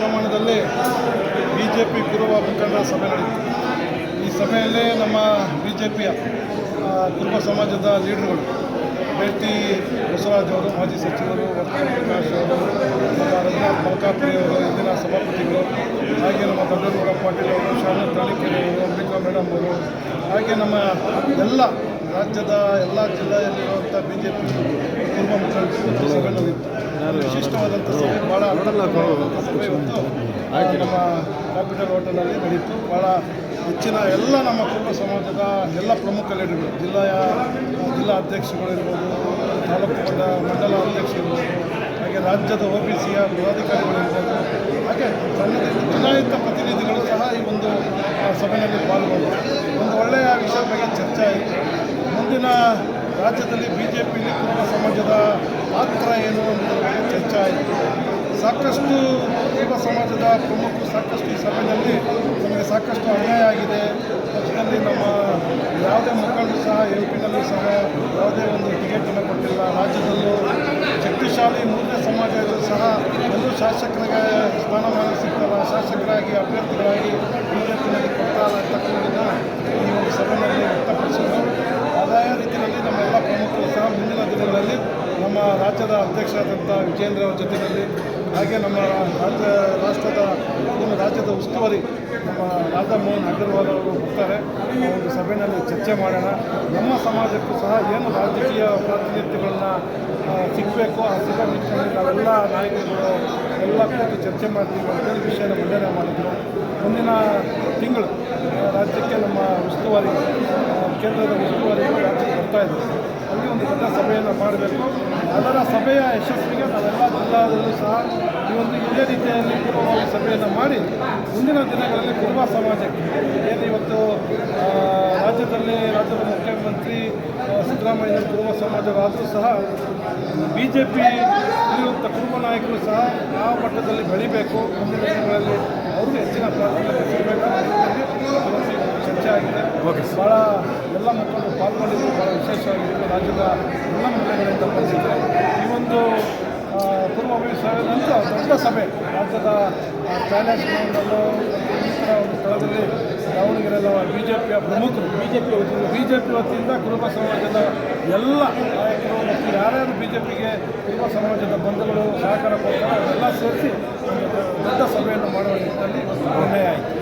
ಪ್ರಮಾಣದಲ್ಲಿ B J P ಕುರುಬ ಮುಖಂಡರ ಸಭೆ ನಡೆಯಿತು. ಈ ಸಭೆಯಲ್ಲೇ ನಮ್ಮ ಬಿ ಜೆ ಪಿಯ ಕುರುಬ ಸಮಾಜದ ಲೀಡರ್ಗಳು ಬೇಟಿ ಬಸವರಾಜ್ ಅವರು, ಮಾಜಿ ಸಚಿವರು ಪ್ರಕಾಶ್ ಅವರು ರಘುನಾಥ್ ಮಲ್ಕಾಪ್ರಿ ಅವರು ಇಂದಿನ ಸಭಾಪತಿಗಳು, ಹಾಗೆ ನಮ್ಮ ದೊಡ್ಡಗೌಡ ಪಾಟೀಲ್ ಅವರು ಶಾರದಾ ತಾಳಿಕೆರೆ ಅವರು, ಅಂಬಿಕಾ ಮೇಡಮ್ ಅವರು, ಹಾಗೆ ನಮ್ಮ ಎಲ್ಲ ರಾಜ್ಯದ ಎಲ್ಲ ಜಿಲ್ಲೆಯಲ್ಲಿರುವಂಥ ಬಿ ಜೆ ಪಿ ಕುಟುಂಬ ಮುಖಂಡರು ಸಭೆ ನಡೆಯಿತು. ವಿಶಿಷ್ಟವಾದಂಥ ಸಭೆ ಭಾಳ ಆ, ನಮ್ಮ ಕ್ಯಾಪಿಟಲ್ ಹೋಟೆಲಲ್ಲಿ ನಡೀತು. ಭಾಳ ಹೆಚ್ಚಿನ ಎಲ್ಲ ನಮ್ಮ ಕುಟುಂಬ ಸಮಾಜದ ಎಲ್ಲ ಪ್ರಮುಖ ಲೀಡರ್ಗಳು ಜಿಲ್ಲೆಯ ಜಿಲ್ಲಾ ಅಧ್ಯಕ್ಷಗಳಿರ್ಬೋದು ತಾಲೂಕು ಮಟ್ಟ ಮಂಡಲ ಅಧ್ಯಕ್ಷರು ಹಾಗೆ ರಾಜ್ಯದ ಒ ಬಿ ಸಿಯ ಪದಾಧಿಕಾರಿಗಳಿರ್ಬೋದು ಹಾಗೆ ಸಣ್ಣದಿಂದ ಚುನಾಯಿತ ಪ್ರತಿನಿಧಿಗಳು ಸಹ ಈ ಒಂದು ಸಭೆಯಲ್ಲಿ ಪಾಲ್ಗೊಂಡು ಒಂದು ಒಳ್ಳೆಯ ವಿಷಯ ಬಗ್ಗೆ ಚರ್ಚೆ ಆಯಿತು. ಮುಂದಿನ ರಾಜ್ಯದಲ್ಲಿ ಬಿ ಜೆ ಕುರುಬ ಸಮಾಜದ ಪಾತ್ರ ಏನು ಬಗ್ಗೆ ಚರ್ಚೆ ಆಯಿತು. ಸಾಕಷ್ಟು ಈಗ ಸಮಾಜದ ಪ್ರಮುಖರು ಸಾಕಷ್ಟು ಈ ಸಭೆಯಲ್ಲಿ ನಮಗೆ ಸಾಕಷ್ಟು ಅನ್ಯಾಯ ಆಗಿದೆ. ಪಕ್ಷದಲ್ಲಿ ನಮ್ಮ ಯಾವುದೇ ಮಕ್ಕಳು ಸಹ ಎಂ ಪಿನಲ್ಲೂ ಸಹ ಯಾವುದೇ ಒಂದು ಟಿಕೆಟನ್ನು ಕೊಟ್ಟಿಲ್ಲ. ರಾಜ್ಯದಲ್ಲೂ ಶಕ್ತಿಶಾಲಿ ಮೂರನೇ ಸಮಾಜದಲ್ಲೂ ಸಹ ಎಲ್ಲೂ ಶಾಸಕರಿಗೆ ಸ್ಥಾನಮಾನ ಸಿಗ್ತಲ್ಲ. ಶಾಸಕರಾಗಿ ಅಭ್ಯರ್ಥಿಗಳಾಗಿ ಬಿ ಕೊಡ್ತಾರ ಅಂತಕ್ಕಂಥದ್ದನ್ನ ಈ ಒಂದು ಸಭೆಯಲ್ಲಿ ವ್ಯಕ್ತಪಡಿಸಿದ್ರು ಆದಾಯ ರೀತಿಯಲ್ಲಿ ನಮ್ಮೆಲ್ಲ ಪ್ರಮುಖರು ಸಹ ಮುಂದಿನ ದಿನಗಳಲ್ಲಿ ನಮ್ಮ ರಾಜ್ಯದ ಅಧ್ಯಕ್ಷರಾದಂಥ ವಿಜೇಂದ್ರ ಅವರ ಜೊತೆಯಲ್ಲಿ, ಹಾಗೆ ನಮ್ಮ ರಾಜ್ಯ, ರಾಷ್ಟ್ರದ, ನಮ್ಮ ರಾಜ್ಯದ ಉಸ್ತುವಾರಿ ನಮ್ಮ ರಾಧಾ ಮೋಹನ್ ಅಗರ್ವಾಲ್ ಅವರು ಬರ್ತಾರೆ. ಒಂದು ಸಭೆಯಲ್ಲಿ ಚರ್ಚೆ ಮಾಡೋಣ. ನಮ್ಮ ಸಮಾಜಕ್ಕೂ ಸಹ ಏನು ರಾಜಕೀಯ ಪ್ರಾತಿನಿಧ್ಯಗಳನ್ನ ಸಿಗಬೇಕು, ಆ ಸಿಗೋ ನಿಟ್ಟಿನಲ್ಲಿ ನಾವೆಲ್ಲ ನಾಯಕರುಗಳು ಎಲ್ಲ ಕೂತು ಚರ್ಚೆ ಮಾಡ್ತೀವಿ ಅಂತೇಳಿ ವಿಷಯನ ಮಂಡನೆ ಮಾಡಿದ್ರು ಮುಂದಿನ ತಿಂಗಳು, ರಾಜ್ಯಕ್ಕೆ ನಮ್ಮ ಉಸ್ತುವಾರಿ ಕೇಂದ್ರದ ಉಸ್ತುವಾರಿ ರಾಜ್ಯಕ್ಕೆ ಬರ್ತಾ ಇದ್ದಾರೆ ಅಲ್ಲಿ ಒಂದು ದೊಡ್ಡ ಮಾಡಬೇಕು ಅದರ ಸಭೆಯ ಯಶಸ್ವಿಗೆ ನಾವೆಲ್ಲ ಜಿಲ್ಲಾದಲ್ಲೂ ಸಹ ಈ ಒಂದು ಇದೇ ರೀತಿಯಲ್ಲಿ ಪೂರ್ವಭಾವಿ ಸಭೆಯನ್ನು ಮಾಡಿ ಮುಂದಿನ ದಿನಗಳಲ್ಲಿ ಕುರುಬ ಸಮಾಜಕ್ಕೆ, ಏನು ಇವತ್ತು ರಾಜ್ಯದಲ್ಲಿ ರಾಜ್ಯದ ಮುಖ್ಯಮಂತ್ರಿ ಸಿದ್ದರಾಮಯ್ಯ ಕುರುಬ ಸಮಾಜವಾದರೂ ಸಹ ಬಿ ಜೆ ಪಿ ಇರುವಂಥ ಕುರುಬ ನಾಯಕರು ಸಹ ಯಾವ ಮಟ್ಟದಲ್ಲಿ ಬೆಳಿಬೇಕು. ಮುಂದಿನ ದಿನಗಳಲ್ಲಿ ಅವರು ಹೆಚ್ಚಿನ ಪ್ರಾಧಾನ್ಯತೆ ಸಿಗಬೇಕು ಅನ್ನೋ ನಿಟ್ಟಿನಲ್ಲಿ ಚರ್ಚೆ ಆಗಿದೆ ಭಾಳ ಎಲ್ಲ ಮಕ್ಕಳು ಪಾಲ್ಗೊಂಡಿದ್ದು ಭಾಳ ವಿಶೇಷವಾಗಿ ರಾಜ್ಯದ ಎಲ್ಲ ಮಕ್ಕಳಿಂದ ಬಂದಿದ್ದಾರೆ ಈ ಒಂದು ಪೂರ್ವ ಪೂರ್ವಭಾವಿ ಸಭೆ ನಂತರ ದೊಡ್ಡ ಸಭೆ ರಾಜ್ಯದ ಪ್ಯಾಲೇಸ್ ಗ್ರೌಂಡಲ್ಲೂ ಇತರ ಒಂದು ಸ್ಥಳದಲ್ಲಿ ದಾವಣಗೆರೆಲ್ಲ ಬಿ ಜೆ ಪಿಯ ಪ್ರಮುಖರು ಬಿ ಜೆ ಪಿ ವತಿಯಿಂದ. ಬಿ ಜೆ ಪಿ ವತಿಯಿಂದ ಕುರುಬ ಸಮಾಜದ ಎಲ್ಲ ನಾಯಕರು ಮತ್ತು ಯಾರ್ಯಾರು ಬಿ ಜೆ ಪಿಗೆ ಕುರುಬ ಸಮಾಜದ ಬಂಧುಗಳು ಸಹಕಾರ ಕೊಡ್ತಾರೆ ಎಲ್ಲ ಸೇರಿಸಿ ದೊಡ್ಡ ಸಭೆಯನ್ನು ಮಾಡುವ ನಿಟ್ಟಿನಲ್ಲಿ ನಿರ್ಣಯ ಆಯಿತು